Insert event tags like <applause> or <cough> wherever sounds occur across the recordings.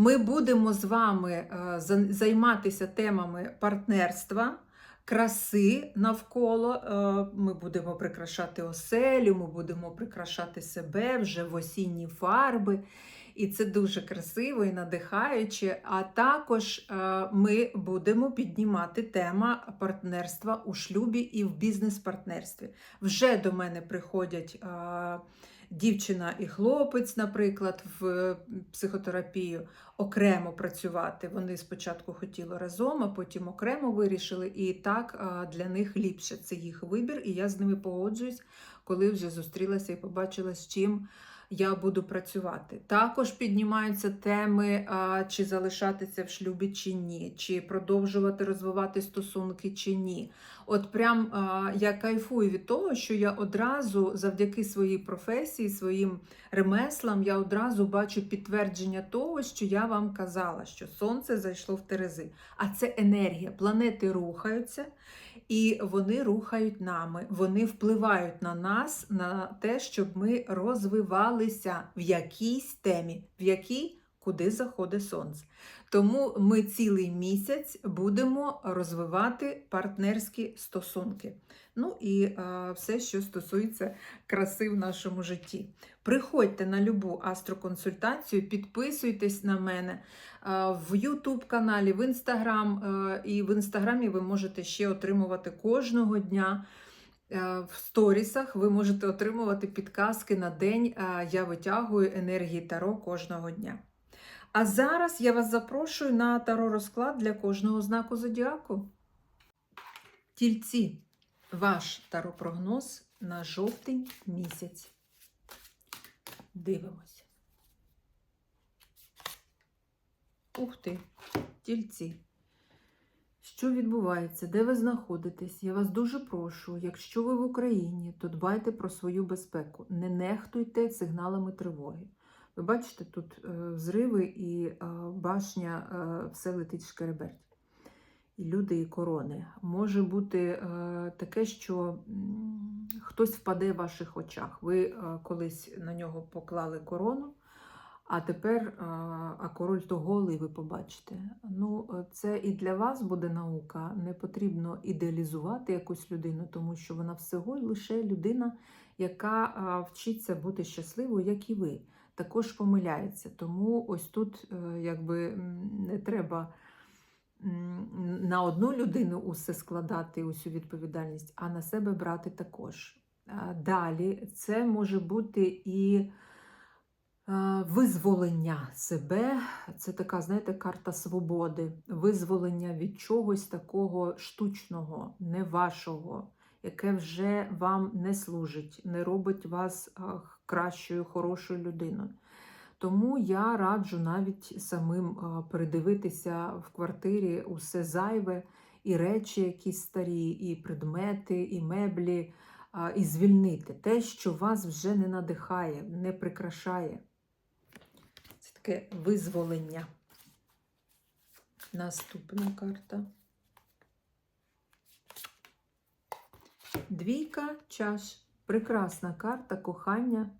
Ми будемо з вами е, займатися темами партнерства, краси навколо. Е, Ми будемо прикрашати оселю, ми будемо прикрашати себе вже в осінні фарби. І це дуже красиво і надихаюче. А також е, ми будемо піднімати тема партнерства у шлюбі і в бізнес-партнерстві. Вже до мене приходять. Е, Дівчина і хлопець, наприклад, в психотерапію окремо працювати. Вони спочатку хотіли разом, а потім окремо вирішили, і так для них ліпше. Це їх вибір, і я з ними погоджуюсь, коли вже зустрілася і побачила, з чим я буду працювати. Також піднімаються теми, а, чи залишатися в шлюбі чи ні, чи продовжувати розвивати стосунки чи ні. От прям а, я кайфую від того, що я одразу завдяки своїй професії, своїм ремеслам, я одразу бачу підтвердження того, що я вам казала, що сонце зайшло в Терези. А це енергія. Планети рухаються. І вони рухають нами, вони впливають на нас, на те, щоб ми розвивалися в якійсь темі, в якій куди заходить сонце. Тому ми цілий місяць будемо розвивати партнерські стосунки. Ну і е, все, що стосується краси в нашому житті. Приходьте на любу астроконсультацію, підписуйтесь на мене е, в YouTube каналі, в Instagram. Е, і в інстаграмі ви можете ще отримувати кожного дня. Е, В сторісах ви можете отримувати підказки на день. е, Я витягую енергії Таро кожного дня. А зараз я вас запрошую на таро розклад для кожного знаку зодіаку. Тільці, ваш таро-прогноз на жовтень місяць. Дивимося. Ух ти, тільці. Що відбувається? Де ви знаходитесь? Я вас дуже прошу, якщо ви в Україні, то дбайте про свою безпеку. Не нехтуйте сигналами тривоги. Ви бачите, тут е, взриви і е, башня, е, все летить шкереберть. І люди, і корони. Може бути таке, що хтось впаде в ваших очах. Ви колись на нього поклали корону, а тепер а король то голий, ви побачите. Ну, це і для вас буде наука. Не потрібно ідеалізувати якусь людину, тому що вона всього лише людина, яка вчиться бути щасливою, як і ви також помиляється. Тому ось тут е, якби не треба на одну людину усе складати, усю відповідальність, а на себе брати також. Далі це може бути і визволення себе. Це така, знаєте, карта свободи, визволення від чогось такого штучного, не вашого, яке вже вам не служить, не робить вас кращою, хорошою людиною. Тому я раджу навіть самим а, передивитися в квартирі усе зайве, і речі якісь старі, і предмети, і меблі, і звільнити те, що вас вже не надихає, не прикрашає. Таке визволення. Наступна карта. Двійка чаш. Прекрасна карта кохання.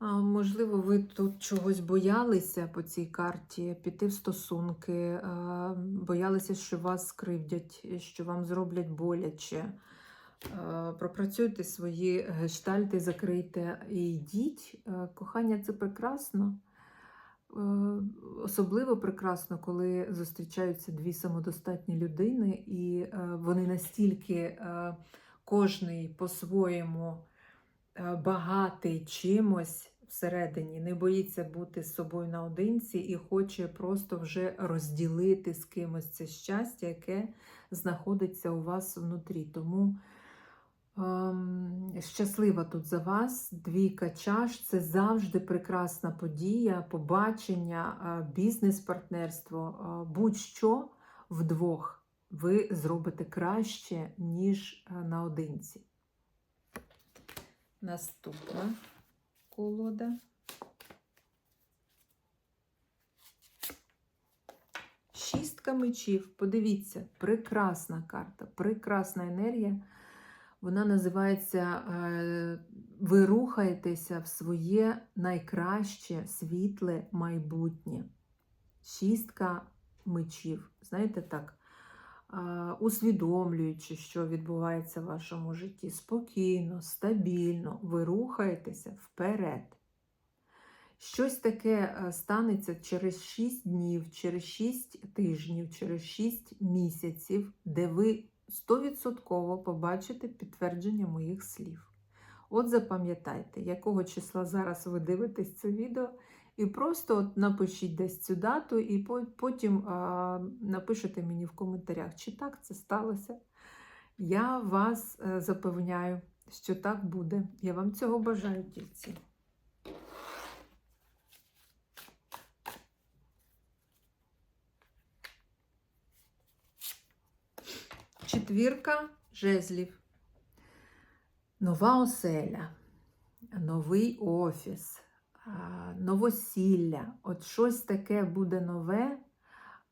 Можливо, ви тут чогось боялися по цій карті, піти в стосунки, боялися, що вас скривдять, що вам зроблять боляче. Пропрацюйте свої гештальти, закрийте і йдіть. Кохання це прекрасно. Е, Особливо прекрасно, коли зустрічаються дві самодостатні людини, і е, вони настільки е, кожний по-своєму багатий чимось всередині, не боїться бути з собою наодинці і хоче просто вже розділити з кимось це щастя, яке знаходиться у вас внутрі. Тому щаслива тут за вас. Двійка чаш це завжди прекрасна подія, побачення, е, бізнес-партнерство, е, будь-що вдвох ви зробите краще, ніж е, наодинці. Наступна колода. Шістка мечів. Подивіться, прекрасна карта, прекрасна енергія. Вона називається е, Ви рухаєтеся в своє найкраще світле майбутнє. Шістка мечів. Знаєте так, е, усвідомлюючи, що відбувається в вашому житті, спокійно, стабільно, ви рухаєтеся вперед. Щось таке е, станеться через 6 днів, через 6 тижнів, через 6 місяців, де ви 100% побачите підтвердження моїх слів. От запам'ятайте, якого числа зараз ви дивитесь це відео, і просто от напишіть десь цю дату, і потім а, напишете мені в коментарях, чи так це сталося. Я вас е, запевняю, що так буде. Я вам цього бажаю, дітці. Четвірка жезлів. Нова оселя, новий офіс, новосілля. От щось таке буде нове.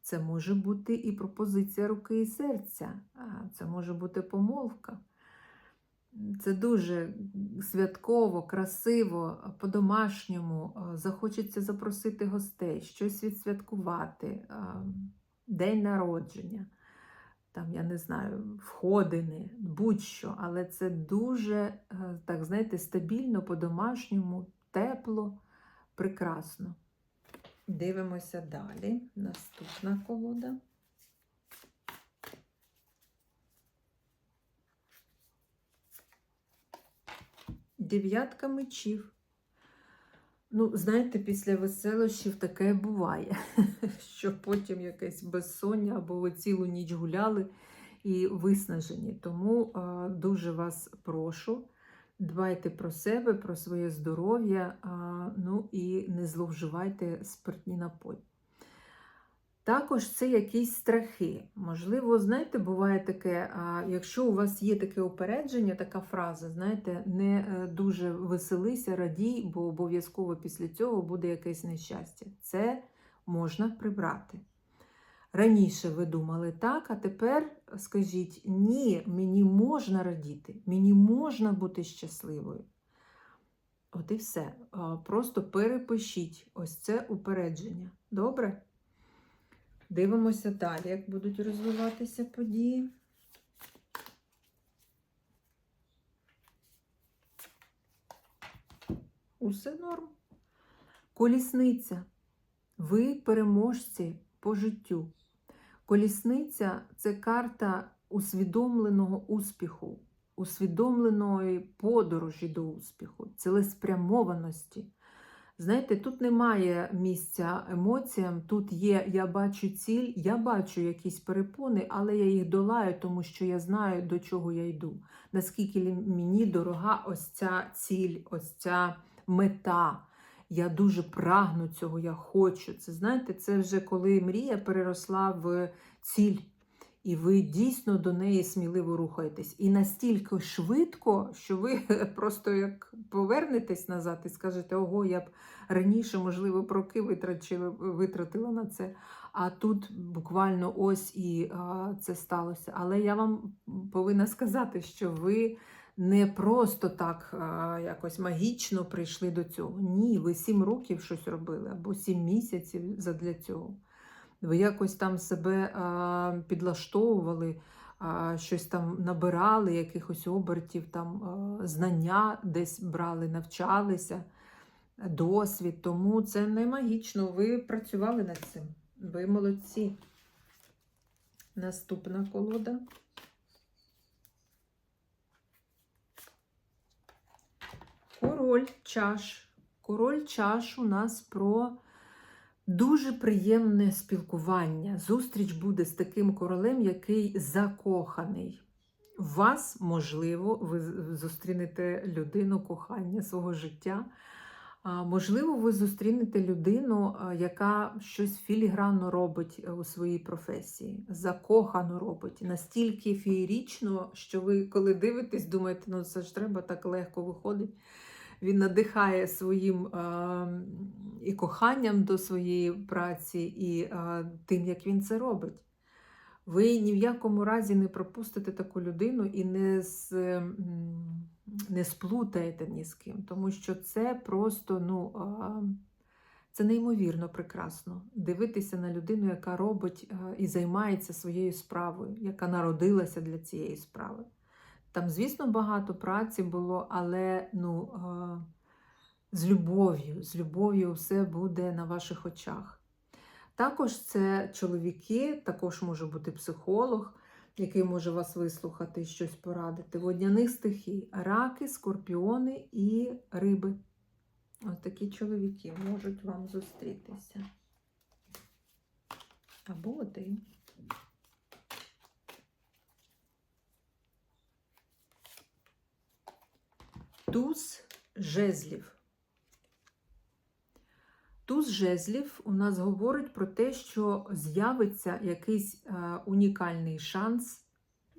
Це може бути і пропозиція руки і серця, це може бути помолвка. Це дуже святково, красиво, по-домашньому. Захочеться запросити гостей, щось відсвяткувати, день народження, там, я не знаю, входини, будь-що. Але це дуже, е, так знаєте, стабільно, по-домашньому, тепло, прекрасно. Дивимося далі. Наступна колода. Дев'ятка мечів. Ну, знаєте, після веселощів таке буває, <laughs> що потім якесь безсоння або ви цілу ніч гуляли і виснажені. Тому а, дуже вас прошу, дбайте про себе, про своє здоров'я, ну і не зловживайте спиртні напої. Також це якісь страхи. Можливо, знаєте, буває таке, якщо у вас є таке упередження, така фраза, знаєте, не е, дуже веселися, радій, бо обов'язково після цього буде якесь нещастя. Це можна прибрати. Раніше ви думали так, а тепер скажіть: ні, мені можна радіти, мені можна бути щасливою. От і все. Просто перепишіть ось це упередження. Добре? Дивимося далі, як будуть розвиватися події. Усе норм. Колісниця. Ви переможці по життю. Колісниця це карта усвідомленого успіху, усвідомленої подорожі до успіху, цілеспрямованості. Знаєте, тут немає місця емоціям, тут є я бачу ціль, я бачу якісь перепони, але я їх долаю, тому що я знаю, до чого я йду. Наскільки мені дорога ось ця ціль, ось ця мета. Я дуже прагну цього, я хочу. Це знаєте, це вже коли мрія переросла в ціль. І ви дійсно до неї сміливо рухаєтесь. І настільки швидко, що ви <laughs> просто як повернетесь назад і скажете, ого, я б раніше, можливо, роки витрачила, витратила на це. А тут буквально ось і а, це сталося. Але я вам повинна сказати, що ви не просто так а, якось магічно прийшли до цього. Ні, ви сім років щось робили або сім місяців задля цього. Ви якось там себе а, підлаштовували, а, щось там набирали, якихось обертів, там а, знання десь брали, навчалися, досвід. Тому це не магічно. Ви працювали над цим. Ви молодці. Наступна колода. Король чаш. Король чаш у нас про дуже приємне спілкування. Зустріч буде з таким королем, який закоханий. Вас, можливо, ви зустрінете людину кохання свого життя. Можливо, ви зустрінете людину, яка щось філігранно робить е, у своїй професії, закохано робить, настільки феєрічно, що ви, коли дивитесь, думаєте, ну це ж треба так легко виходить. Він надихає своїм а, і коханням до своєї праці, і а, тим, як він це робить. Ви ні в якому разі не пропустите таку людину і не, з, не сплутаєте ні з ким, тому що це просто ну, це неймовірно прекрасно. Дивитися на людину, яка робить і займається своєю справою, яка народилася для цієї справи. Там, звісно, багато праці було, але ну, з любов'ю, з любов'ю все буде на ваших очах. Також це чоловіки, також може бути психолог, який може вас вислухати і щось порадити. Водняних стихій раки, скорпіони і риби. Ось такі чоловіки можуть вам зустрітися. Або один. Туз жезлів. Туз жезлів у нас говорить про те, що з'явиться якийсь е, унікальний шанс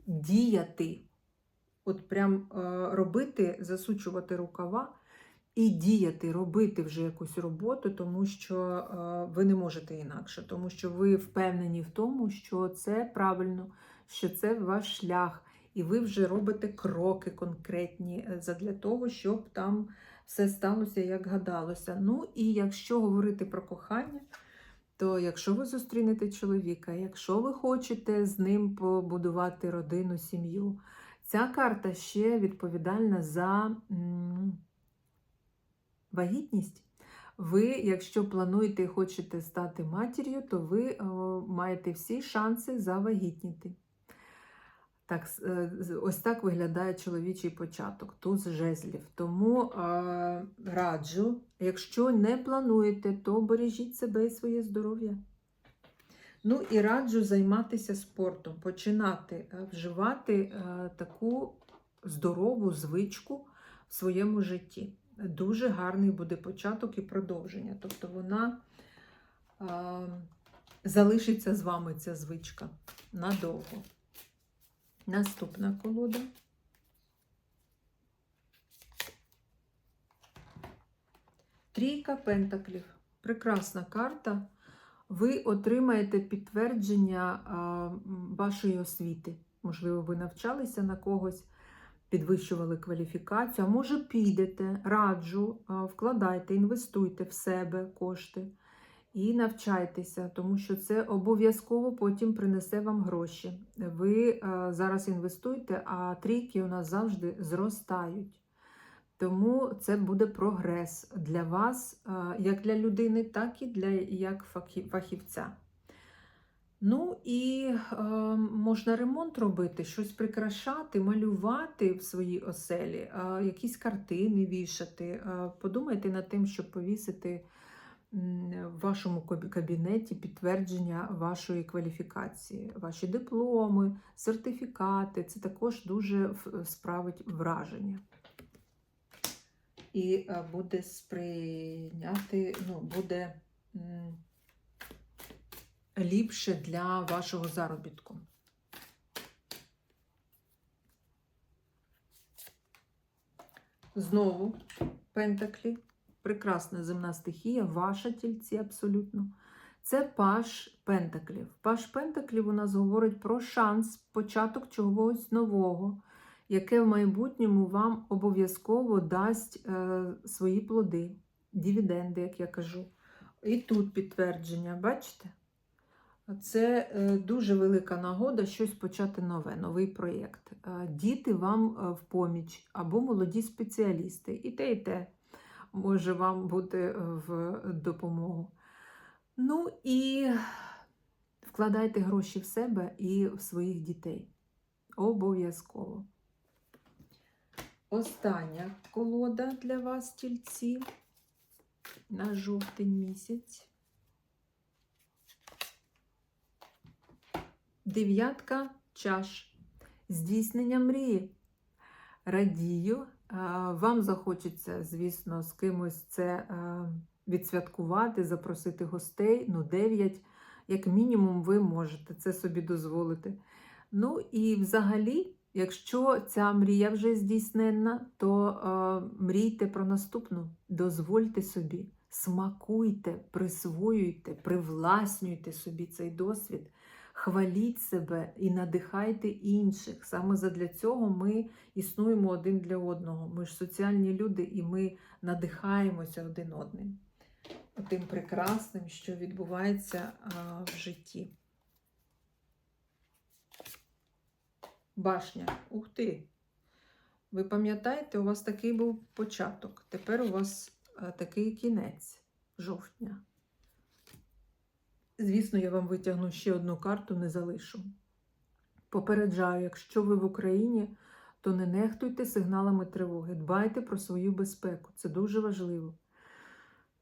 діяти От прям е, робити, засучувати рукава і діяти, робити вже якусь роботу, тому що е, ви не можете інакше, тому що ви впевнені в тому, що це правильно, що це ваш шлях, і ви вже робите кроки конкретні е, задля того, щоб там все сталося, як гадалося. Ну і якщо говорити про кохання, то якщо ви зустрінете чоловіка, якщо ви хочете з ним побудувати родину, сім'ю, ця карта ще відповідальна за вагітність. Ви, якщо плануєте і хочете стати матір'ю, то ви маєте всі шанси завагітніти. Так, е, з- ось так виглядає чоловічий початок, туз жезлів. Тому е, раджу, якщо не плануєте, то бережіть себе і своє здоров'я. Ну і раджу займатися спортом, починати е, вживати е, таку здорову звичку в своєму житті. Дуже гарний буде початок і продовження. Тобто вона е, залишиться з вами ця звичка надовго. Наступна колода. Трійка пентаклів. Прекрасна карта. Ви отримаєте підтвердження вашої освіти. Можливо, ви навчалися на когось, підвищували кваліфікацію, а може підете, раджу, вкладайте, інвестуйте в себе кошти і навчайтеся, тому що це обов'язково потім принесе вам гроші. Ви е, зараз інвестуєте, а трійки у нас завжди зростають. Тому це буде прогрес для вас, е, як для людини, так і для як фахівця. Ну і е, можна ремонт робити, щось прикрашати, малювати в своїй оселі, е, якісь картини вішати. Е, подумайте над тим, щоб повісити в вашому кабінеті підтвердження вашої кваліфікації, ваші дипломи, сертифікати. Це також дуже справить враження. І е, буде сприйняти, ну, буде ліпше для вашого заробітку. Знову Пентаклі. Прекрасна земна стихія, ваша тільці абсолютно. Це паш Пентаклів. Паш Пентаклів у нас говорить про шанс, початок чогось нового, яке в майбутньому вам обов'язково дасть е, свої плоди, дивіденди, як я кажу. І тут підтвердження, бачите? Це е, дуже велика нагода щось почати нове, новий проєкт. Е, Діти вам е, в поміч або молоді спеціалісти. І те, і те може вам бути е, в допомогу. Ну і вкладайте гроші в себе і в своїх дітей. Обов'язково. Остання колода для вас, тільці, на жовтень місяць. Дев'ятка чаш. Здійснення мрії. Радію. Вам захочеться, звісно, з кимось це відсвяткувати, запросити гостей. Ну, дев'ять, як мінімум, ви можете це собі дозволити. Ну і взагалі, якщо ця мрія вже здійсненна, то мрійте про наступну. Дозвольте собі, смакуйте, присвоюйте, привласнюйте собі цей досвід. Хваліть себе і надихайте інших. Саме задля цього ми існуємо один для одного. Ми ж соціальні люди, і ми надихаємося один одним. Тим прекрасним, що відбувається в житті. Башня. Ух ти! Ви пам'ятаєте, у вас такий був початок. Тепер у вас а, такий кінець жовтня. Звісно, я вам витягну ще одну карту, не залишу. Попереджаю, якщо ви в Україні, то не нехтуйте сигналами тривоги, дбайте про свою безпеку, це дуже важливо.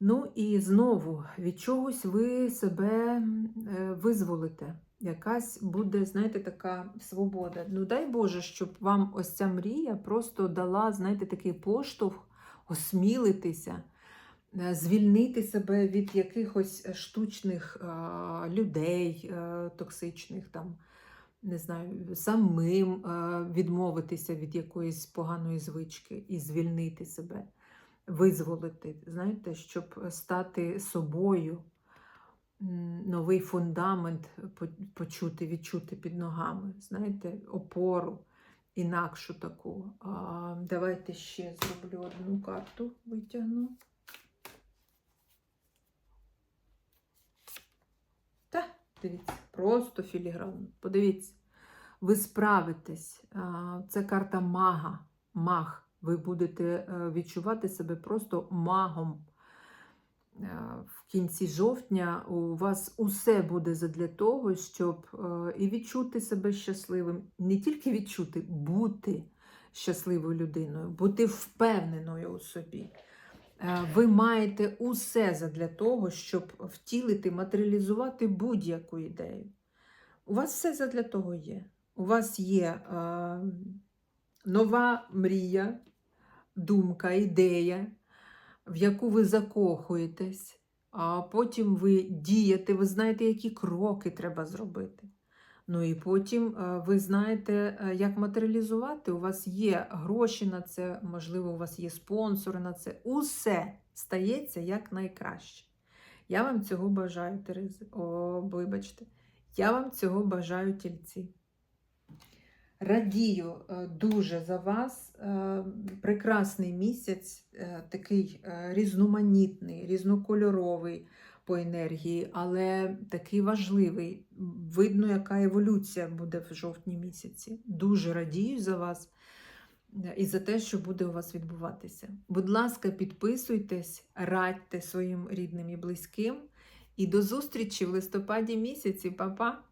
Ну і знову від чогось ви себе е, визволите. Якась буде, знаєте, така свобода. Ну, дай Боже, щоб вам ось ця мрія просто дала, знаєте, такий поштовх, осмілитися, звільнити себе від якихось штучних а, людей е, токсичних там. не знаю, самим е, відмовитися від якоїсь поганої звички і звільнити себе, визволити, знаєте, щоб стати собою, новий фундамент почути, відчути під ногами, знаєте, опору інакшу таку. Давайте ще зроблю одну карту, витягну. Дивіться, просто філігранно. Подивіться, ви справитесь. Це карта мага. Маг. Ви будете е, відчувати себе просто магом. Е, В кінці жовтня у вас усе буде задля того, щоб е, і відчути себе щасливим, не тільки відчути, бути щасливою людиною, бути впевненою у собі. Е, Ви маєте усе задля того, щоб втілити, матеріалізувати будь-яку ідею. У вас все задля того є. У вас є е, нова мрія, думка, ідея, в яку ви закохуєтесь, а потім ви дієте, ви знаєте, які кроки треба зробити. Ну і потім е, ви знаєте, е, як матеріалізувати. У вас є гроші на це, можливо, у вас є спонсори на це. Усе стається як найкраще. Я вам цього бажаю, Терези. О, вибачте. Я вам цього бажаю тільці. Радію е, дуже за вас. Прекрасний місяць, такий різноманітний, різнокольоровий по енергії, але такий важливий. Видно, яка еволюція буде в жовтні місяці. Дуже радію за вас е, і за те, що буде у вас відбуватися. Будь ласка, підписуйтесь, радьте своїм рідним і близьким. І до зустрічі в листопаді місяці, Па-па!